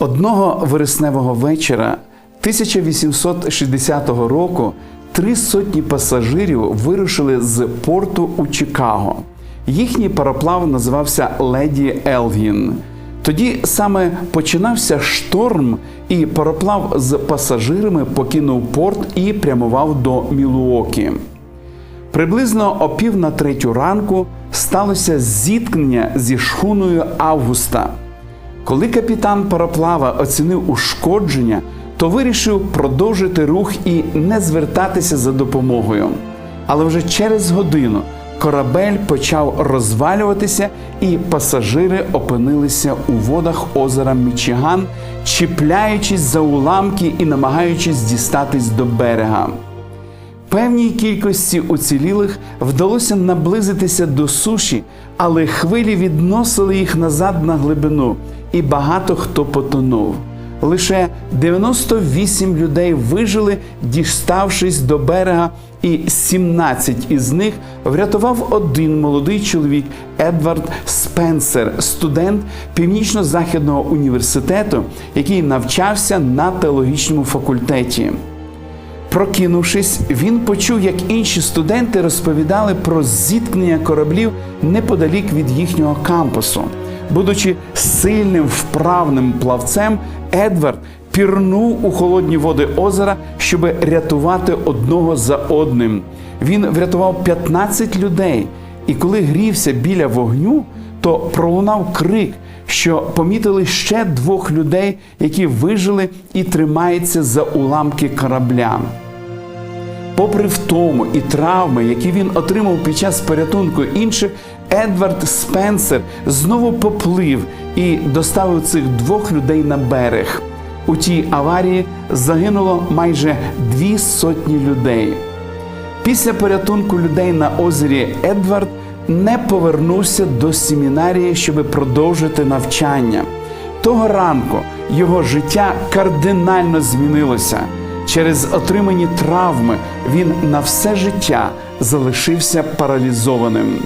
Одного вересневого вечора 1860 року три сотні пасажирів вирушили з порту у Чикаго. Їхній пароплав називався Леді Елгін. Тоді саме починався шторм, і пароплав з пасажирами покинув порт і прямував до Мілуокі. Приблизно о пів на третю ранку сталося зіткнення зі шхуною Августа. Коли капітан пароплава оцінив ушкодження, то вирішив продовжити рух і не звертатися за допомогою. Але вже через годину корабель почав розвалюватися, і пасажири опинилися у водах озера Мічиган, чіпляючись за уламки і намагаючись дістатись до берега. Певній кількості уцілілих вдалося наблизитися до суші, але хвилі відносили їх назад на глибину, і багато хто потонув. Лише 98 людей вижили, діставшись до берега, і 17 із них врятував один молодий чоловік Едвард Спенсер, студент Північно-Західного університету, який навчався на теологічному факультеті. Прокинувшись, він почув, як інші студенти розповідали про зіткнення кораблів неподалік від їхнього кампусу. Будучи сильним вправним плавцем, Едвард пірнув у холодні води озера, щоб рятувати одного за одним. Він врятував 15 людей, і коли грівся біля вогню, то пролунав крик, що помітили ще двох людей, які вижили і тримаються за уламки корабля. Попри втому і травми, які він отримав під час порятунку інших, Едвард Спенсер знову поплив і доставив цих двох людей на берег. У тій аварії загинуло майже дві сотні людей. Після порятунку людей на озері Едвард не повернувся до семінарії, щоб продовжити навчання. Того ранку його життя кардинально змінилося. Через отримані травми він на все життя залишився паралізованим.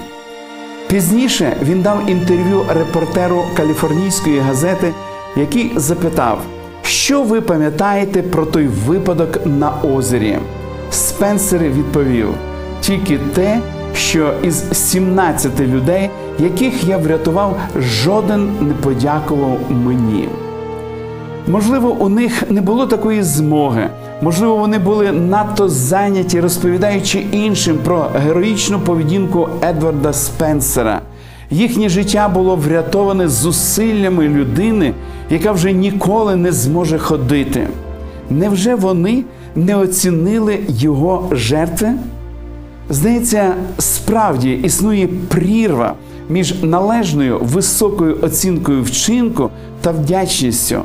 Пізніше він дав інтерв'ю репортеру каліфорнійської газети, який запитав, що ви пам'ятаєте про той випадок на озері. Спенсер відповів: тільки те, що із 17 людей, яких я врятував, жоден не подякував мені. Можливо, у них не було такої змоги. Можливо, вони були надто зайняті, розповідаючи іншим про героїчну поведінку Едварда Спенсера. Їхнє життя було врятоване зусиллями людини, яка вже ніколи не зможе ходити. Невже вони не оцінили його жертви? Здається, справді існує прірва між належною високою оцінкою вчинку та вдячністю.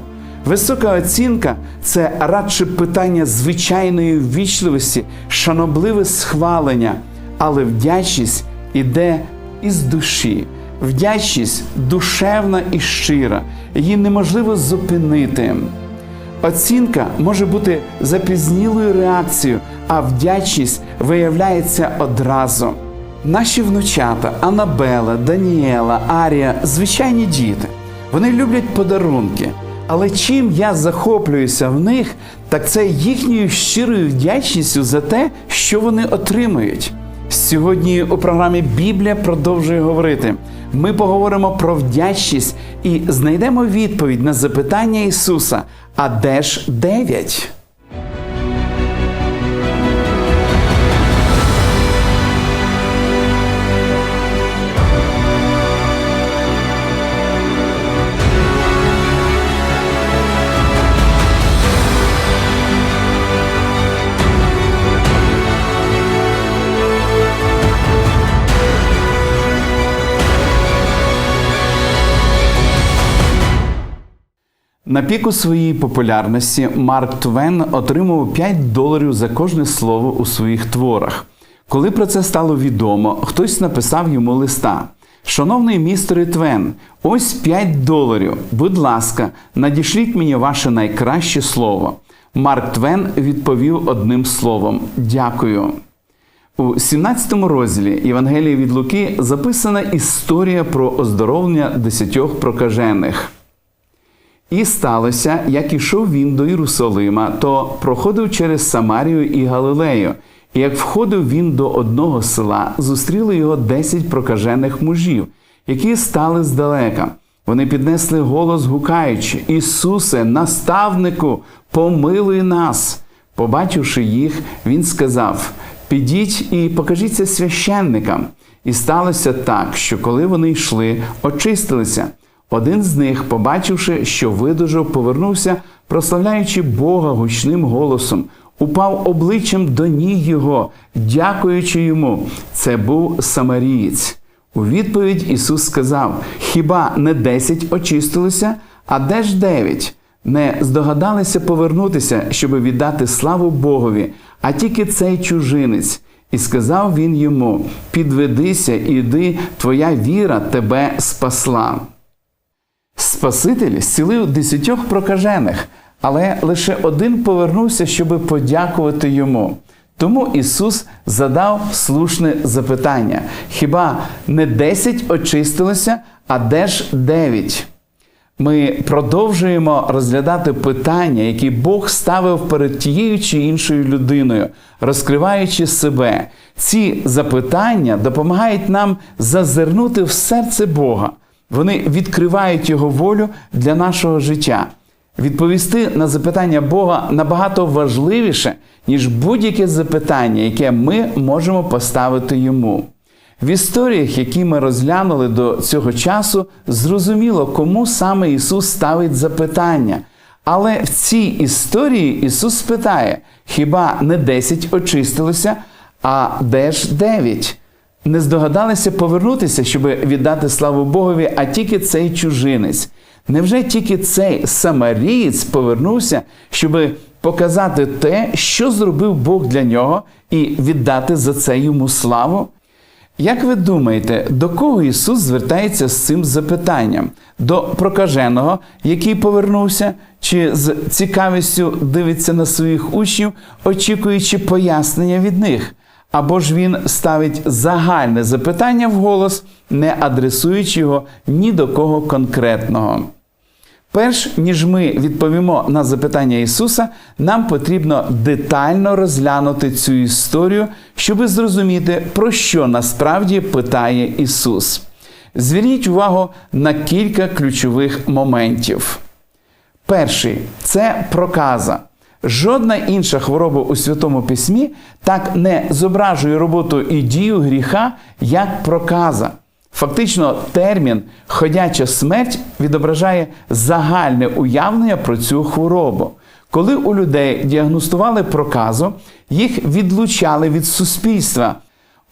Висока оцінка це радше питання звичайної ввічливості, шанобливе схвалення, але вдячність іде із душі. Вдячність душевна і щира, її неможливо зупинити. Оцінка може бути запізнілою реакцією, а вдячність виявляється одразу. Наші внучата Анабела, Даніела, Арія звичайні діти. Вони люблять подарунки. Але чим я захоплююся в них, так це їхньою щирою вдячністю за те, що вони отримують. Сьогодні у програмі Біблія продовжує говорити. Ми поговоримо про вдячність і знайдемо відповідь на запитання Ісуса: а де ж дев'ять? На піку своєї популярності Марк Твен отримував 5 доларів за кожне слово у своїх творах. Коли про це стало відомо, хтось написав йому листа. Шановний містере Твен, ось 5 доларів. Будь ласка, надішліть мені ваше найкраще слово. Марк Твен відповів одним словом Дякую. У 17 розділі Євангелії від Луки записана історія про оздоровлення десятьох прокажених. І сталося, як ішов він до Єрусалима, то проходив через Самарію і Галилею. І як входив він до одного села, зустріли його десять прокажених мужів, які стали здалека. Вони піднесли голос, гукаючи: Ісусе, наставнику, помилуй нас. Побачивши їх, він сказав: Підіть і покажіться священникам. І сталося так, що коли вони йшли, очистилися. Один з них, побачивши, що видужав, повернувся, прославляючи Бога гучним голосом, упав обличчям до ніг його, дякуючи йому. Це був самарієць. У відповідь Ісус сказав: Хіба не десять очистилися, а де ж дев'ять? Не здогадалися повернутися, щоб віддати славу Богові, а тільки цей чужинець. І сказав він йому: Підведися, іди, твоя віра тебе спасла. Спаситель зцілив десятьох прокажених, але лише один повернувся, щоб подякувати йому. Тому Ісус задав слушне запитання: хіба не десять очистилося, а де ж дев'ять? Ми продовжуємо розглядати питання, які Бог ставив перед тією чи іншою людиною, розкриваючи себе. Ці запитання допомагають нам зазирнути в серце Бога. Вони відкривають Його волю для нашого життя. Відповісти на запитання Бога набагато важливіше, ніж будь-яке запитання, яке ми можемо поставити йому. В історіях, які ми розглянули до цього часу, зрозуміло, кому саме Ісус ставить запитання. Але в цій історії Ісус питає: хіба не десять очистилося, а де ж дев'ять? Не здогадалися повернутися, щоб віддати славу Богові, а тільки цей чужинець. Невже тільки цей самарієць повернувся, щоб показати те, що зробив Бог для нього, і віддати за це йому славу? Як ви думаєте, до кого Ісус звертається з цим запитанням? До прокаженого, який повернувся, чи з цікавістю дивиться на своїх учнів, очікуючи пояснення від них? Або ж він ставить загальне запитання вголос, не адресуючи його ні до кого конкретного. Перш ніж ми відповімо на запитання Ісуса, нам потрібно детально розглянути цю історію, щоби зрозуміти, про що насправді питає Ісус. Зверніть увагу на кілька ключових моментів. Перший це проказа. Жодна інша хвороба у Святому Письмі так не зображує роботу і дію гріха, як проказа. Фактично, термін ходяча смерть відображає загальне уявлення про цю хворобу. Коли у людей діагностували проказу, їх відлучали від суспільства.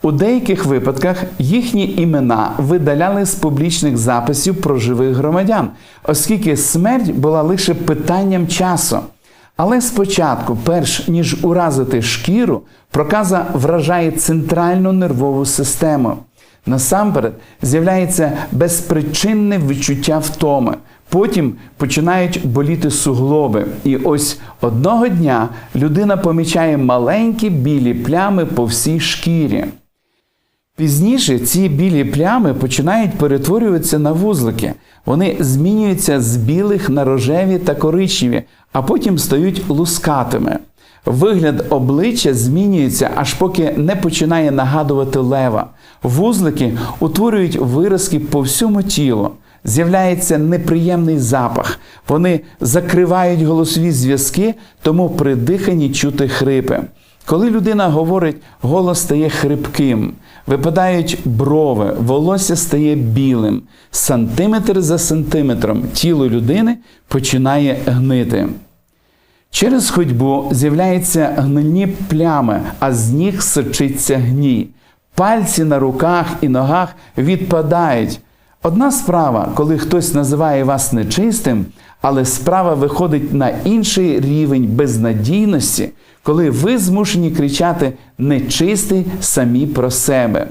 У деяких випадках їхні імена видаляли з публічних записів про живих громадян, оскільки смерть була лише питанням часу. Але спочатку, перш ніж уразити шкіру, проказа вражає центральну нервову систему. Насамперед з'являється безпричинне відчуття втоми. Потім починають боліти суглоби. І ось одного дня людина помічає маленькі білі плями по всій шкірі. Пізніше ці білі плями починають перетворюватися на вузлики. Вони змінюються з білих на рожеві та коричневі, а потім стають лускатими. Вигляд обличчя змінюється, аж поки не починає нагадувати лева. Вузлики утворюють виразки по всьому тілу. З'являється неприємний запах. Вони закривають голосові зв'язки, тому при диханні чути хрипи. Коли людина говорить, голос стає хрипким, випадають брови, волосся стає білим, сантиметр за сантиметром тіло людини починає гнити. Через ходьбу з'являються гнильні плями, а з ніг сочиться гній. Пальці на руках і ногах відпадають. Одна справа, коли хтось називає вас нечистим, але справа виходить на інший рівень безнадійності, коли ви змушені кричати нечистий самі про себе.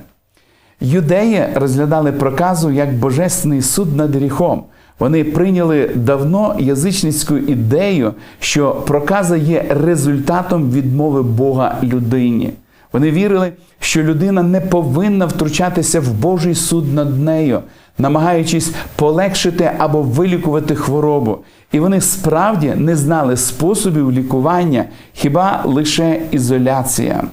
Юдеї розглядали проказу як божественний суд над гріхом. Вони прийняли давно язичницьку ідею, що проказа є результатом відмови Бога людині. Вони вірили, що людина не повинна втручатися в Божий суд над нею, намагаючись полегшити або вилікувати хворобу. І вони справді не знали способів лікування, хіба лише ізоляція.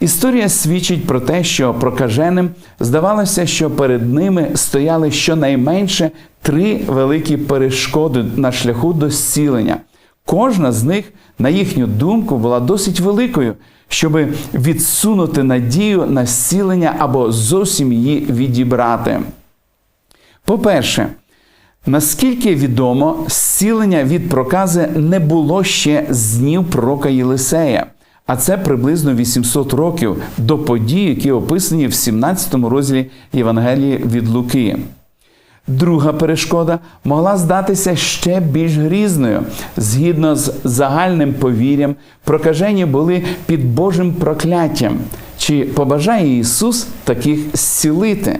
Історія свідчить про те, що прокаженим здавалося, що перед ними стояли щонайменше три великі перешкоди на шляху до зцілення. Кожна з них, на їхню думку, була досить великою, щоб відсунути надію на зцілення або зовсім її відібрати. По-перше, наскільки відомо, зцілення від прокази не було ще з днів пророка Єлисея, а це приблизно 800 років до подій, які описані в 17 розділі Євангелії від Луки. Друга перешкода могла здатися ще більш грізною. Згідно з загальним повір'ям, прокажені були під Божим прокляттям. Чи побажає Ісус таких зцілити?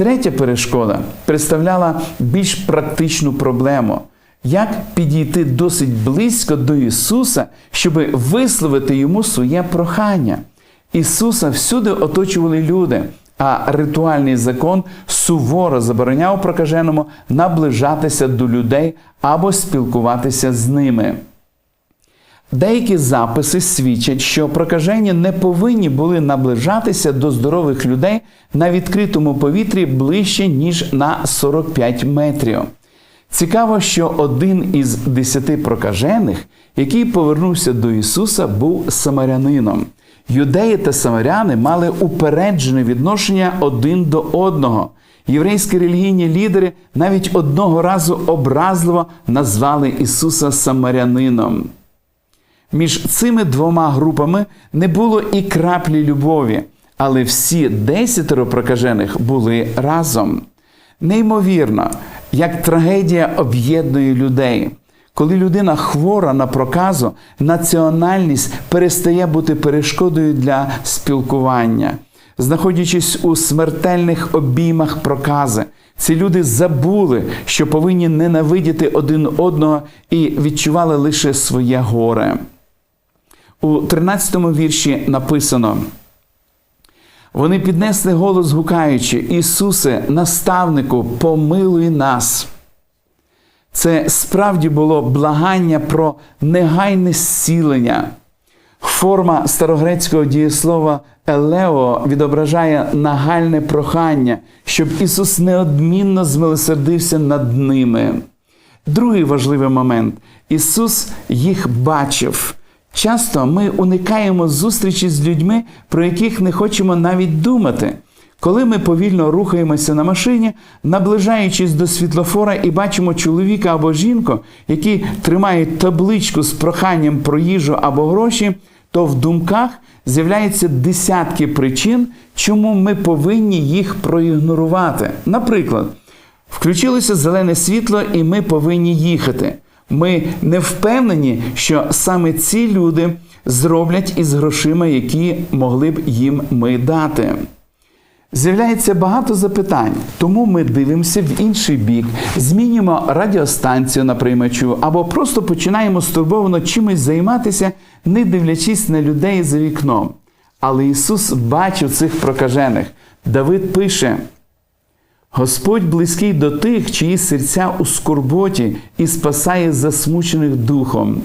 Третя перешкода представляла більш практичну проблему. Як підійти досить близько до Ісуса, щоб висловити Йому своє прохання? Ісуса всюди оточували люди, а ритуальний закон суворо забороняв прокаженому наближатися до людей або спілкуватися з ними. Деякі записи свідчать, що прокажені не повинні були наближатися до здорових людей на відкритому повітрі ближче, ніж на 45 метрів. Цікаво, що один із десяти прокажених, який повернувся до Ісуса, був самарянином. Юдеї та самаряни мали упереджене відношення один до одного. Єврейські релігійні лідери навіть одного разу образливо назвали Ісуса самарянином. Між цими двома групами не було і краплі любові, але всі десятеро прокажених були разом. Неймовірно, як трагедія об'єднує людей. Коли людина хвора на проказу, національність перестає бути перешкодою для спілкування. Знаходячись у смертельних обіймах прокази, ці люди забули, що повинні ненавидіти один одного і відчували лише своє горе. У 13 вірші написано. Вони піднесли голос гукаючи, Ісусе, наставнику, помилуй нас. Це справді було благання про негайне зцілення. Форма старогрецького дієслова елео відображає нагальне прохання, щоб Ісус неодмінно змилосердився над ними. Другий важливий момент Ісус їх бачив. Часто ми уникаємо зустрічі з людьми, про яких не хочемо навіть думати. Коли ми повільно рухаємося на машині, наближаючись до світлофора і бачимо чоловіка або жінку, які тримають табличку з проханням про їжу або гроші, то в думках з'являються десятки причин, чому ми повинні їх проігнорувати. Наприклад, включилося зелене світло, і ми повинні їхати. Ми не впевнені, що саме ці люди зроблять із грошима, які могли б їм ми дати. З'являється багато запитань, тому ми дивимося в інший бік, змінюємо радіостанцію на приймачу або просто починаємо стурбовано чимось займатися, не дивлячись на людей за вікном. Але Ісус бачив цих прокажених. Давид пише: Господь близький до тих, чиї серця у скорботі і спасає засмучених духом.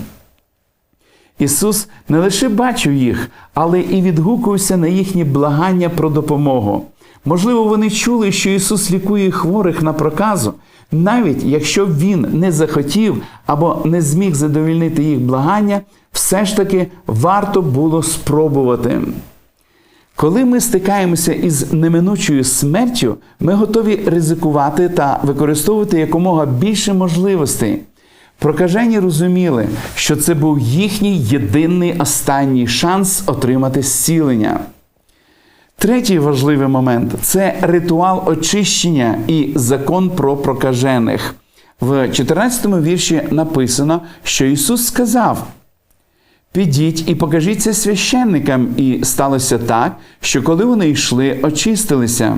Ісус не лише бачив їх, але і відгукувався на їхні благання про допомогу. Можливо, вони чули, що Ісус лікує хворих на проказу, навіть якщо Він не захотів або не зміг задовільнити їх благання, все ж таки варто було спробувати. Коли ми стикаємося із неминучою смертю, ми готові ризикувати та використовувати якомога більше можливостей. Прокажені розуміли, що це був їхній єдиний останній шанс отримати зцілення. Третій важливий момент це ритуал очищення і закон про прокажених. В 14 вірші написано, що Ісус сказав: Підіть і покажіться священникам, і сталося так, що коли вони йшли, очистилися.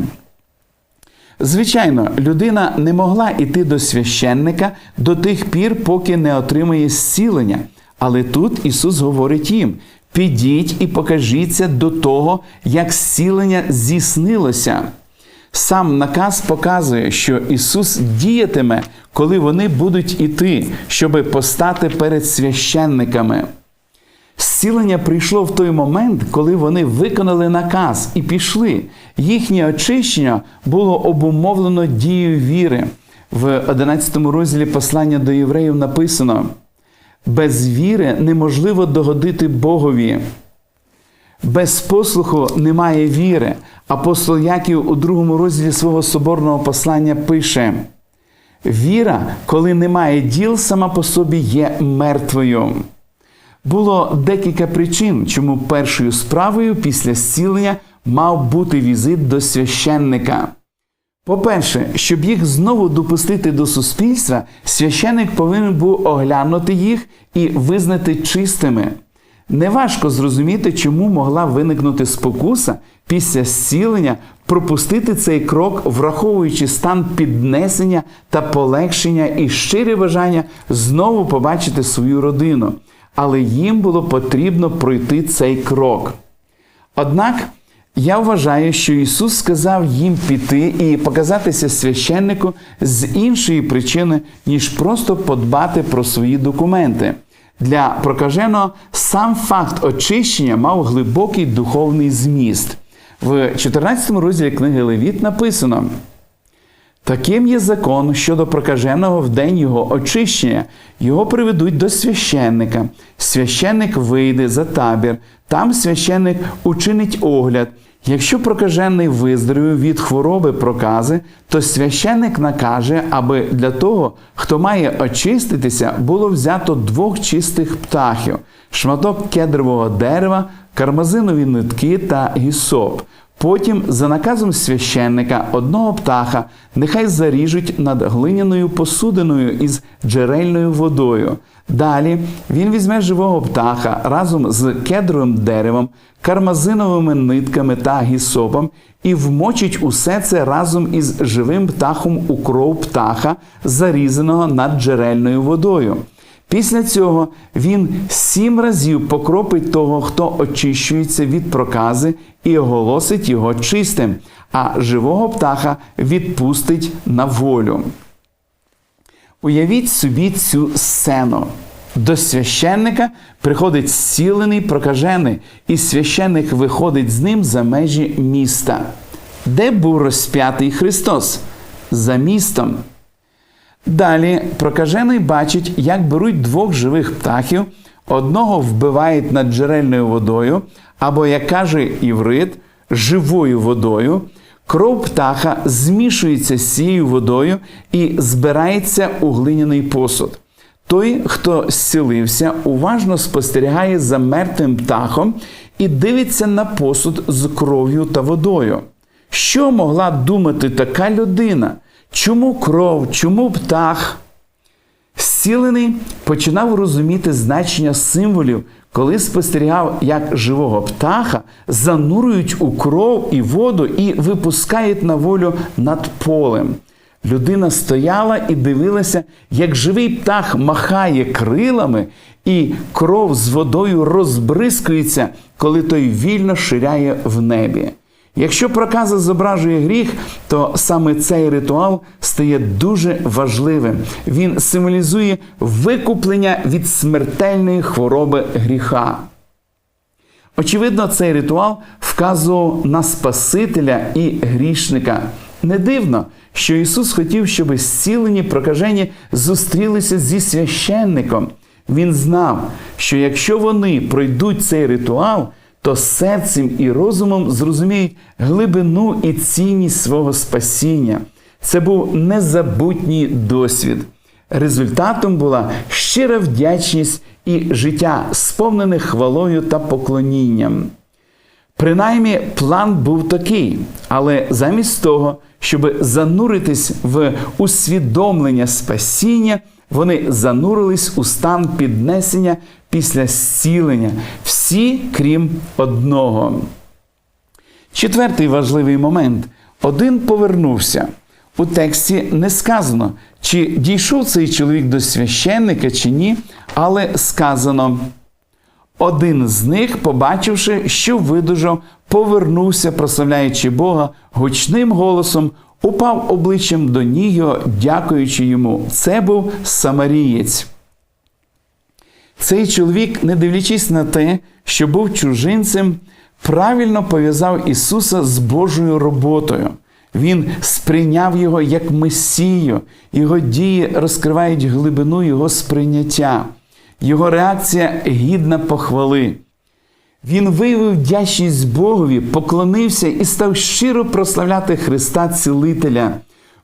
Звичайно, людина не могла йти до священника до тих пір, поки не отримає зцілення. Але тут Ісус говорить їм: Підіть і покажіться до того, як зцілення здійснилося. Сам наказ показує, що Ісус діятиме, коли вони будуть іти, щоби постати перед священниками. Зцілення прийшло в той момент, коли вони виконали наказ і пішли. Їхнє очищення було обумовлено дією віри. В 11 розділі послання до євреїв написано: без віри неможливо догодити Богові. Без послуху немає віри. Апостол Яків у другому розділі свого соборного послання пише: Віра, коли немає діл, сама по собі є мертвою. Було декілька причин, чому першою справою після зцілення мав бути візит до священника. По-перше, щоб їх знову допустити до суспільства, священник повинен був оглянути їх і визнати чистими. Неважко зрозуміти, чому могла виникнути спокуса після зцілення пропустити цей крок, враховуючи стан піднесення та полегшення і щире бажання знову побачити свою родину. Але їм було потрібно пройти цей крок. Однак я вважаю, що Ісус сказав їм піти і показатися священнику з іншої причини, ніж просто подбати про свої документи. Для прокаженого сам факт очищення мав глибокий духовний зміст. В 14 розділі книги Левіт написано: Таким є закон щодо прокаженого в день його очищення. Його приведуть до священника. Священник вийде за табір, там священник учинить огляд. Якщо прокажений виздоровів від хвороби прокази, то священник накаже, аби для того, хто має очиститися, було взято двох чистих птахів, шматок кедрового дерева, кармазинові нитки та гісоп. Потім, за наказом священника, одного птаха нехай заріжуть над глиняною посудиною із джерельною водою. Далі він візьме живого птаха разом з кедровим деревом, кармазиновими нитками та гісопом і вмочить усе це разом із живим птахом у кров птаха, зарізаного над джерельною водою. Після цього він сім разів покропить того, хто очищується від прокази, і оголосить його чистим, а живого птаха відпустить на волю. Уявіть собі цю сцену. До священника приходить зцілений прокажений, і священник виходить з ним за межі міста. Де був розп'ятий Христос? За містом. Далі прокажений бачить, як беруть двох живих птахів, одного вбивають над джерельною водою, або, як каже Іврит, живою водою. Кров птаха змішується з цією водою і збирається у глиняний посуд. Той, хто зцілився, уважно спостерігає за мертвим птахом і дивиться на посуд з кров'ю та водою. Що могла думати така людина? Чому кров, чому птах? Зцілений починав розуміти значення символів, коли спостерігав, як живого птаха занурюють у кров і воду і випускають на волю над полем. Людина стояла і дивилася, як живий птах махає крилами, і кров з водою розбризкується, коли той вільно ширяє в небі. Якщо проказа зображує гріх, то саме цей ритуал стає дуже важливим. Він символізує викуплення від смертельної хвороби гріха. Очевидно, цей ритуал вказував на Спасителя і грішника. Не дивно, що Ісус хотів, щоб зцілені прокажені зустрілися зі священником. Він знав, що якщо вони пройдуть цей ритуал, то серцем і розумом зрозуміють глибину і цінність свого спасіння. Це був незабутній досвід. Результатом була щира вдячність і життя, сповнене хвалою та поклонінням. Принаймні, план був такий, але замість того, щоб зануритись в усвідомлення спасіння, вони занурились у стан піднесення після зцілення, всі крім одного. Четвертий важливий момент: один повернувся. У тексті не сказано, чи дійшов цей чоловік до священника чи ні, але сказано: Один з них, побачивши, що видужав, повернувся, прославляючи Бога гучним голосом, упав обличчям до ніг його, дякуючи йому. Це був самарієць. Цей чоловік, не дивлячись на те, що був чужинцем, правильно пов'язав Ісуса з Божою роботою. Він сприйняв його як Месію, його дії розкривають глибину його сприйняття, його реакція гідна похвали. Він виявив вдячність Богові, поклонився і став щиро прославляти Христа Цілителя,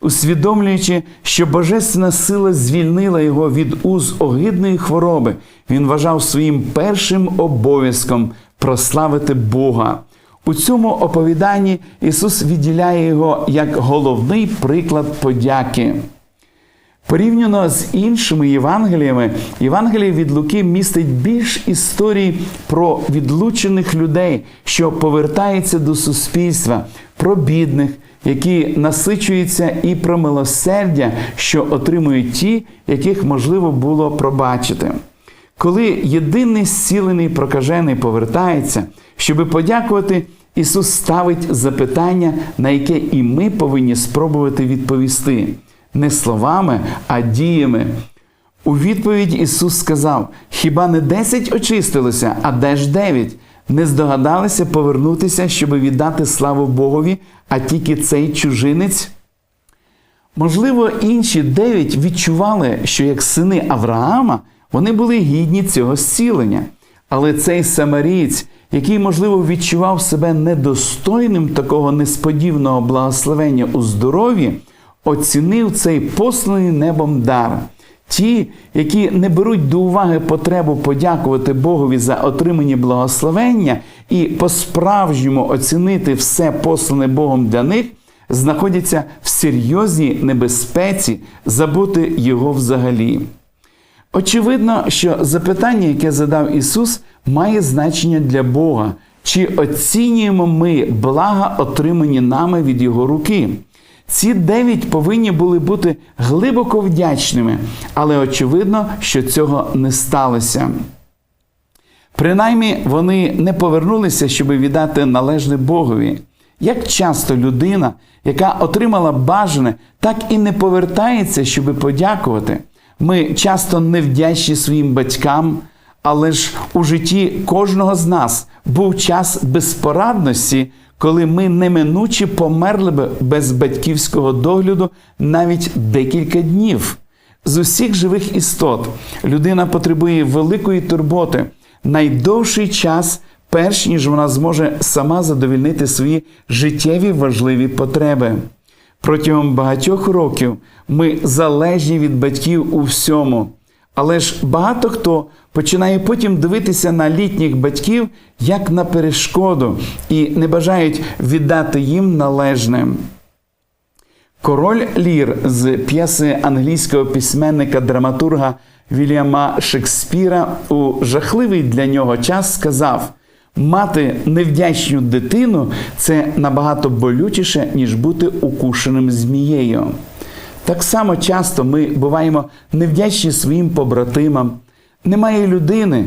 усвідомлюючи, що божественна сила звільнила його від уз огидної хвороби. Він вважав своїм першим обов'язком прославити Бога. У цьому оповіданні Ісус відділяє його як головний приклад подяки. Порівняно з іншими Євангеліями, Євангеліє від Луки містить більш історій про відлучених людей, що повертаються до суспільства, про бідних, які насичуються, і про милосердя, що отримують ті, яких можливо було пробачити. Коли єдиний зцілений прокажений повертається, щоби подякувати, Ісус ставить запитання, на яке і ми повинні спробувати відповісти не словами, а діями. У відповідь Ісус сказав: Хіба не десять очистилося, а де ж дев'ять? Не здогадалися повернутися, щоб віддати славу Богові, а тільки цей чужинець? Можливо, інші дев'ять відчували, що як сини Авраама вони були гідні цього зцілення. Але цей самарієць, який, можливо, відчував себе недостойним такого несподіваного благословення у здоров'ї, оцінив цей посланий небом дар. Ті, які не беруть до уваги потребу подякувати Богові за отримані благословення і по-справжньому оцінити все послане Богом для них, знаходяться в серйозній небезпеці забути його взагалі. Очевидно, що запитання, яке задав Ісус, має значення для Бога. Чи оцінюємо ми блага, отримані нами від Його руки? Ці дев'ять повинні були бути глибоко вдячними, але очевидно, що цього не сталося. Принаймні, вони не повернулися, щоб віддати належне Богові. Як часто людина, яка отримала бажане, так і не повертається, щоб подякувати. Ми часто невдячні своїм батькам, але ж у житті кожного з нас був час безпорадності, коли ми неминуче померли б без батьківського догляду навіть декілька днів. З усіх живих істот людина потребує великої турботи, найдовший час, перш ніж вона зможе сама задовільнити свої життєві важливі потреби. Протягом багатьох років ми залежні від батьків у всьому. Але ж багато хто починає потім дивитися на літніх батьків як на перешкоду і не бажають віддати їм належне. Король Лір з п'єси англійського письменника драматурга Вільяма Шекспіра у жахливий для нього час сказав: мати невдячну дитину це набагато болючіше, ніж бути укушеним змією. Так само часто ми буваємо невдячні своїм побратимам. Немає людини,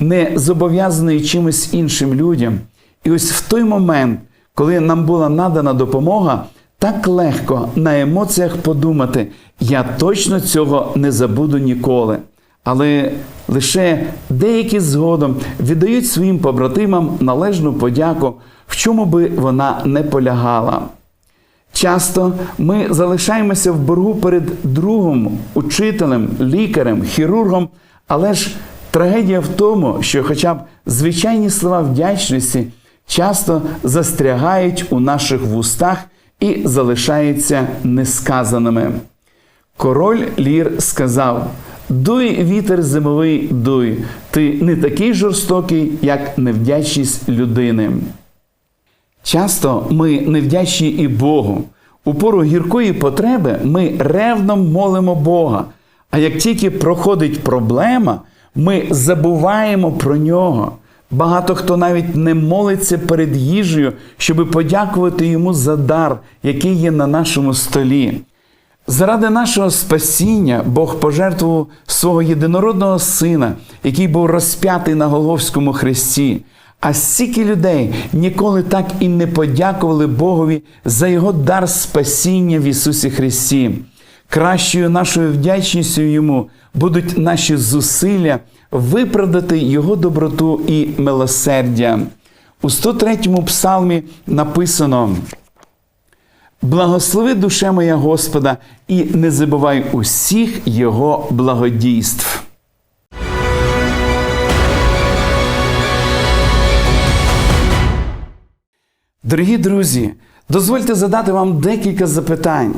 не зобов'язаної чимось іншим людям. І ось в той момент, коли нам була надана допомога, так легко на емоціях подумати, я точно цього не забуду ніколи. Але лише деякі згодом віддають своїм побратимам належну подяку, в чому би вона не полягала. Часто ми залишаємося в боргу перед другом, учителем, лікарем, хірургом, але ж трагедія в тому, що, хоча б звичайні слова вдячності часто застрягають у наших вустах і залишаються несказаними. Король Лір сказав: Дуй вітер зимовий, дуй, ти не такий жорстокий, як невдячність людини. Часто ми невдячні і Богу. У пору гіркої потреби ми ревно молимо Бога. А як тільки проходить проблема, ми забуваємо про нього. Багато хто навіть не молиться перед їжею, щоб подякувати йому за дар, який є на нашому столі. Заради нашого спасіння Бог пожертвував свого єдинородного Сина, який був розп'ятий на Голговському хресті. А стільки людей ніколи так і не подякували Богові за його дар спасіння в Ісусі Христі. Кращою нашою вдячністю йому будуть наші зусилля виправдати Його доброту і милосердя. У 103-му псалмі написано: Благослови душе моя Господа, і не забувай усіх Його благодійств. Дорогі друзі, дозвольте задати вам декілька запитань.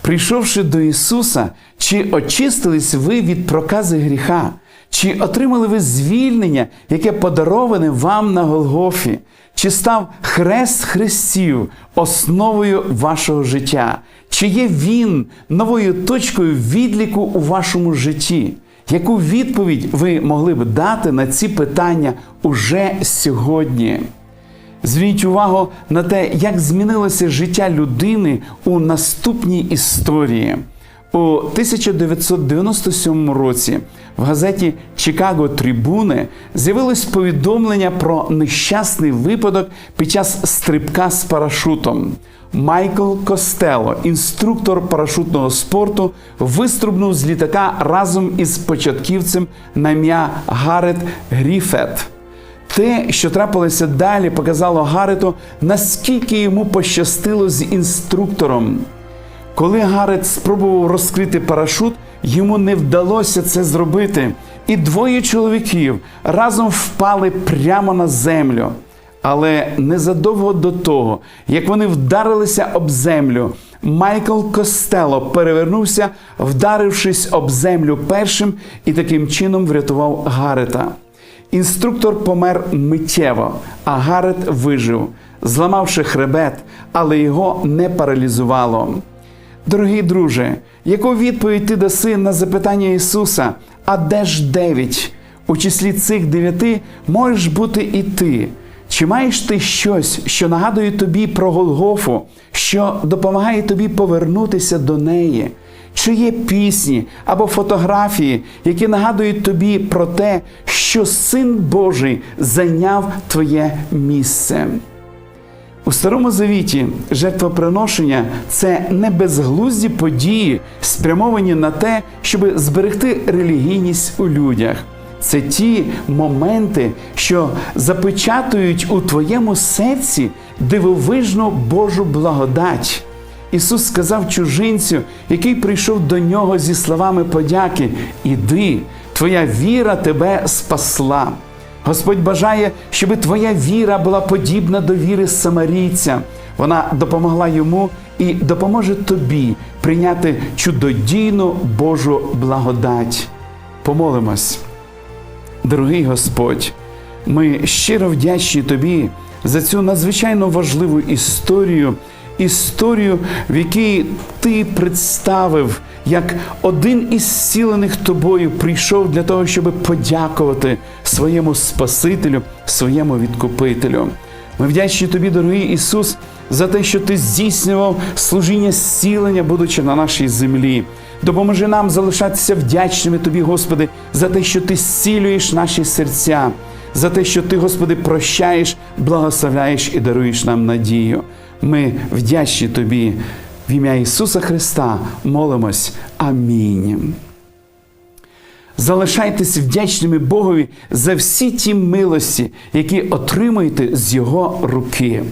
Прийшовши до Ісуса, чи очистились ви від прокази гріха? Чи отримали ви звільнення, яке подароване вам на Голгофі? Чи став хрест хрестів основою вашого життя? Чи є він новою точкою відліку у вашому житті? Яку відповідь ви могли б дати на ці питання уже сьогодні? Зверніть увагу на те, як змінилося життя людини у наступній історії. У 1997 році в газеті Чикаго Трибуни з'явилось повідомлення про нещасний випадок під час стрибка з парашутом. Майкл Костело, інструктор парашутного спорту, вистрибнув з літака разом із початківцем на ім'я Гарет Гріфет. Те, що трапилося далі, показало Гарету, наскільки йому пощастило з інструктором. Коли Гарет спробував розкрити парашут, йому не вдалося це зробити, і двоє чоловіків разом впали прямо на землю. Але незадовго до того, як вони вдарилися об землю, Майкл Костело перевернувся, вдарившись об землю першим, і таким чином врятував Гарета. Інструктор помер миттєво, а Гарет вижив, зламавши хребет, але його не паралізувало. Дорогий друже, яку відповідь ти даси на запитання Ісуса? А де ж дев'ять? У числі цих дев'яти можеш бути і ти. Чи маєш ти щось, що нагадує тобі про Голгофу, що допомагає тобі повернутися до неї? Чи є пісні або фотографії, які нагадують тобі про те, що Син Божий зайняв твоє місце? У Старому Завіті жертвоприношення це не безглузді події, спрямовані на те, щоб зберегти релігійність у людях. Це ті моменти, що запечатують у твоєму серці дивовижну Божу благодать. Ісус сказав чужинцю, який прийшов до нього зі словами подяки: Іди, твоя віра тебе спасла. Господь бажає, щоб твоя віра була подібна до віри самарійця. Вона допомогла йому і допоможе тобі прийняти чудодійну Божу благодать. Помолимось. Дорогий Господь, ми щиро вдячні Тобі за цю надзвичайно важливу історію, історію, в якій Ти представив, як один із зцілених тобою прийшов для того, щоб подякувати своєму Спасителю, своєму відкупителю. Ми вдячні тобі, дорогий Ісус, за те, що ти здійснював служіння зцілення, будучи на нашій землі. Допоможи нам залишатися вдячними тобі, Господи, за те, що ти зцілюєш наші серця, за те, що ти, Господи, прощаєш, благословляєш і даруєш нам надію. Ми вдячні тобі. В ім'я Ісуса Христа молимось. Амінь. Залишайтесь вдячними Богові за всі ті милості, які отримуєте з Його руки.